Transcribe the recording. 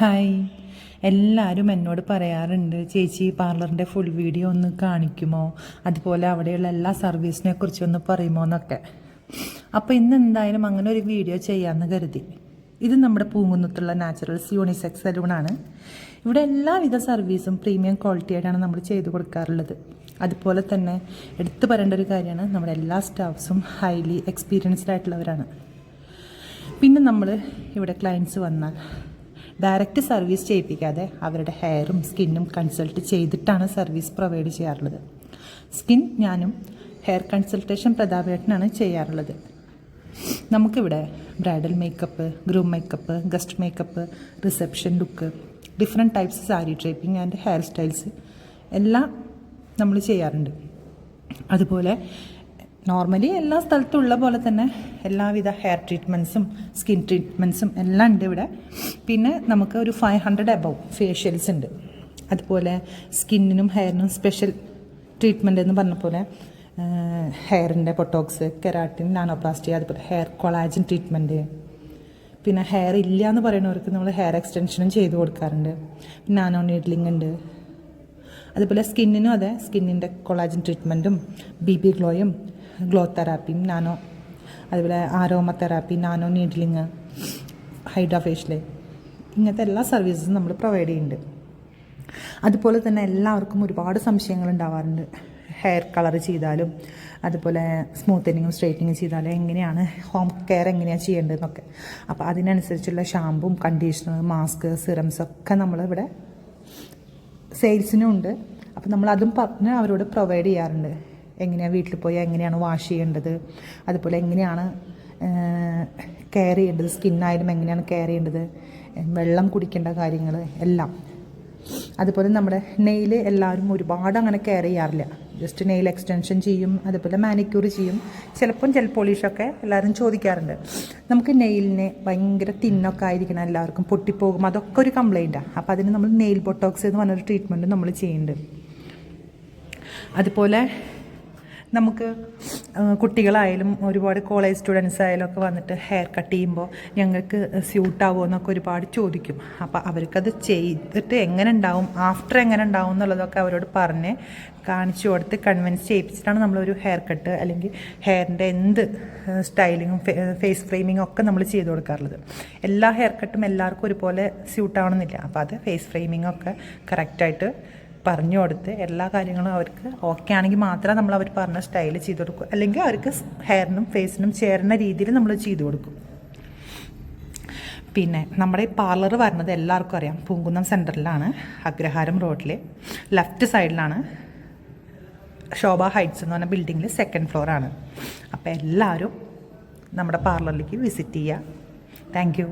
Hi. എല്ലാവരും എന്നോട് പറയാറുണ്ട് ചേച്ചി പാർലറിന്റെ ഫുൾ വീഡിയോ ഒന്ന് കാണിക്കുമോ? അതുപോലെ അവിടെയുള്ള എല്ലാ സർവീസിനെ കുറിച്ച് ഒന്ന് പറയുമോ എന്നൊക്കെ. അപ്പോൾ ഇന്ന് എന്തായാലും അങ്ങനെ ഒരു വീഡിയോ ചെയ്യാമെന്ന് കരുതി. ഇത് നമ്മുടെ പൂങ്കുന്നത്തുള്ള നാച്ചുറൽസ് യൂണിസെക്സ് സലൂണാണ് ഇവിടെ എല്ലാവിധ സർവീസും പ്രീമിയം ക്വാളിറ്റി ആയിട്ടാണ് നമ്മൾ ചെയ്തു കൊടുക്കാറുള്ളത്. അതുപോലെ തന്നെ എടുത്തു പറയേണ്ട ഒരു കാര്യമാണ് നമ്മുടെ എല്ലാ സ്റ്റാഫ്സും ഹൈലി എക്സ്പീരിയൻസ്ഡ് ആയിട്ടുള്ളവരാണ്. പിന്നെ നമ്മൾ ഇവിടെ ക്ലയൻസ് വന്നാൽ ഡയറക്റ്റ് സർവീസ് ചെയ്യിപ്പിക്കാതെ അവരുടെ ഹെയറും സ്കിന്നും കൺസൾട്ട് ചെയ്തിട്ടാണ് സർവീസ് പ്രൊവൈഡ് ചെയ്യാറുള്ളത്. സ്കിൻ ഞാനും ഹെയർ കൺസൾട്ടേഷൻ പ്രതാപേട്ടനാണ് ചെയ്യാറുള്ളത്. നമുക്കിവിടെ bridal makeup groom makeup guest makeup reception look different types sari draping and hair styles എല്ലാം നമ്മൾ ചെയ്യാറുണ്ട്. അതുപോലെ നോർമലി എല്ലാ സ്ഥലത്തും ഉള്ള പോലെ തന്നെ എല്ലാവിധ ഹെയർ ട്രീറ്റ്മെന്റ്സും സ്കിൻ ട്രീറ്റ്മെന്റ്സും എല്ലാം ഉണ്ട് ഇവിടെ. പിന്നെ നമുക്ക് ഒരു ഫൈവ് ഹൺഡ്രഡ് അബവ് ഫേഷ്യൽസ് ഉണ്ട്. അതുപോലെ സ്കിന്നിനും ഹെയറിനും സ്പെഷ്യൽ ട്രീറ്റ്മെന്റ് എന്ന് പറഞ്ഞ പോലെ ഹെയറിന്റെ പൊട്ടോക്സ് കെരാട്ടിൻ നാനോപ്ലാസ്റ്റി അതുപോലെ ഹെയർ കൊളാജിൻ ട്രീറ്റ്മെന്റ് പിന്നെ ഹെയർ ഇല്ല എന്ന് പറയുന്നവർക്ക് നമ്മൾ ഹെയർ എക്സ്റ്റൻഷനും ചെയ്ത് കൊടുക്കാറുണ്ട്. നാനോ നീഡ്ലിംഗ് ഉണ്ട്. അതുപോലെ സ്കിന്നിനും അതെ സ്കിന്നിന്റെ കൊളാജിൻ ട്രീറ്റ്മെന്റും ബി ബി ഗ്ലോയും ഗ്ലോ തെറാപ്പി നാനോ അതുപോലെ aroma therapy nano needling hydrofacial ഇങ്ങനത്തെ എല്ലാ സർവീസസും നമ്മൾ പ്രൊവൈഡ് ചെയ്യുന്നുണ്ട്. അതുപോലെ തന്നെ എല്ലാവർക്കും ഒരുപാട് സംശയങ്ങൾ ഉണ്ടാവാറുണ്ട്. ഹെയർ കളർ ചെയ്താലും അതുപോലെ സ്മൂത്തനിങ്ങും സ്ട്രൈറ്റനിങ്ങും ചെയ്താലും എങ്ങനെയാണ് ഹോം കെയർ എങ്ങനെയാണ് ചെയ്യേണ്ടതെന്നൊക്കെ. അപ്പോൾ അതിനനുസരിച്ചുള്ള ഷാമ്പും കണ്ടീഷണർ മാസ്ക് സിറംസ് ഒക്കെ നമ്മളിവിടെ സെയിൽസിനും ഉണ്ട് അപ്പോൾ നമ്മൾ അതും പറഞ്ഞ് അവരോട് പ്രൊവൈഡ് ചെയ്യാറുണ്ട്. എങ്ങനെയാണ് വീട്ടിൽ പോയാൽ എങ്ങനെയാണ് വാഷ് ചെയ്യേണ്ടത്? അതുപോലെ എങ്ങനെയാണ് കെയർ ചെയ്യേണ്ടത്? സ്കിന്നായാലും എങ്ങനെയാണ് കെയർ ചെയ്യേണ്ടത്? വെള്ളം കുടിക്കേണ്ട കാര്യങ്ങൾ എല്ലാം. അതുപോലെ നമ്മുടെ നെയിൽ എല്ലാവരും ഒരുപാട് അങ്ങനെ കെയർ ചെയ്യാറില്ല. ജസ്റ്റ് നെയിൽ എക്സ്റ്റൻഷൻ ചെയ്യും അതുപോലെ മാനിക്യൂർ ചെയ്യും. ചിലപ്പം ജെൽ പോളിഷൊക്കെ എല്ലാവരും ചോദിക്കാറുണ്ട്. നമുക്ക് നെയിലിനെ ഭയങ്കര തിന്നൊക്കെ ആയിരിക്കണം എല്ലാവർക്കും പൊട്ടിപ്പോകും. അതൊക്കെ ഒരു കംപ്ലൈന്റാണ് അപ്പോൾ അതിന് നമ്മൾ നെയിൽ ബൊട്ടോക്സ് എന്ന് പറഞ്ഞൊരു ട്രീറ്റ്മെന്റ് നമ്മൾ ചെയ്യുന്നുണ്ട്. അതുപോലെ നമുക്ക് കുട്ടികളായാലും ഒരുപാട് കോളേജ് സ്റ്റുഡൻസ് ആയാലും ഒക്കെ വന്നിട്ട് ഹെയർ കട്ട് ചെയ്യുമ്പോൾ ഞങ്ങൾക്ക് സ്യൂട്ടാവുമോ എന്നൊക്കെ ഒരുപാട് ചോദിക്കും. അപ്പോൾ അവർക്കത് ചെയ്തിട്ട് എങ്ങനെ ഉണ്ടാവും ആഫ്റ്റർ എങ്ങനെ ഉണ്ടാവും എന്നുള്ളതൊക്കെ അവരോട് പറഞ്ഞ് കാണിച്ചു കൊടുത്ത് കൺവിൻസ് ചെയ്യിപ്പിച്ചിട്ടാണ് നമ്മളൊരു ഹെയർ കട്ട് അല്ലെങ്കിൽ ഹെയറിന്റെ എന്ത് സ്റ്റൈലിങ്ങും ഫേസ് ഫ്രെയിമിങ്ങും ഒക്കെ നമ്മൾ ചെയ്ത് കൊടുക്കാറുള്ളത്. എല്ലാ ഹെയർ കട്ടും എല്ലാവർക്കും ഒരുപോലെ സ്യൂട്ടാവണമെന്നില്ല. അപ്പോൾ അത് ഫേസ് ഫ്രെയിമിങ്ങൊക്കെ കറക്റ്റായിട്ട് പറഞ്ഞു കൊടുത്ത് എല്ലാ കാര്യങ്ങളും അവർക്ക് ഓക്കെ ആണെങ്കിൽ മാത്രമേ നമ്മൾ അവർ പറഞ്ഞ സ്റ്റൈൽ ചെയ്ത് കൊടുക്കൂ. അല്ലെങ്കിൽ അവർക്ക് ഹെയറിനും ഫേസിനും ചേരുന്ന രീതിയിൽ നമ്മൾ ചെയ്തു കൊടുക്കും. പിന്നെ നമ്മുടെ ഈ പാർലർ വരുന്നത് എല്ലാവർക്കും അറിയാം. പൂങ്കുന്നം സെന്ററിലാണ് അഗ്രഹാരം റോഡിൽ ലെഫ്റ്റ് സൈഡിലാണ് ശോഭ ഹൈറ്റ്സ് എന്ന് പറഞ്ഞ ബിൽഡിങ്ങിൽ സെക്കൻഡ് ഫ്ലോറാണ് അപ്പോൾ എല്ലാവരും നമ്മുടെ പാർലറിലേക്ക് വിസിറ്റ് ചെയ്യുക. താങ്ക്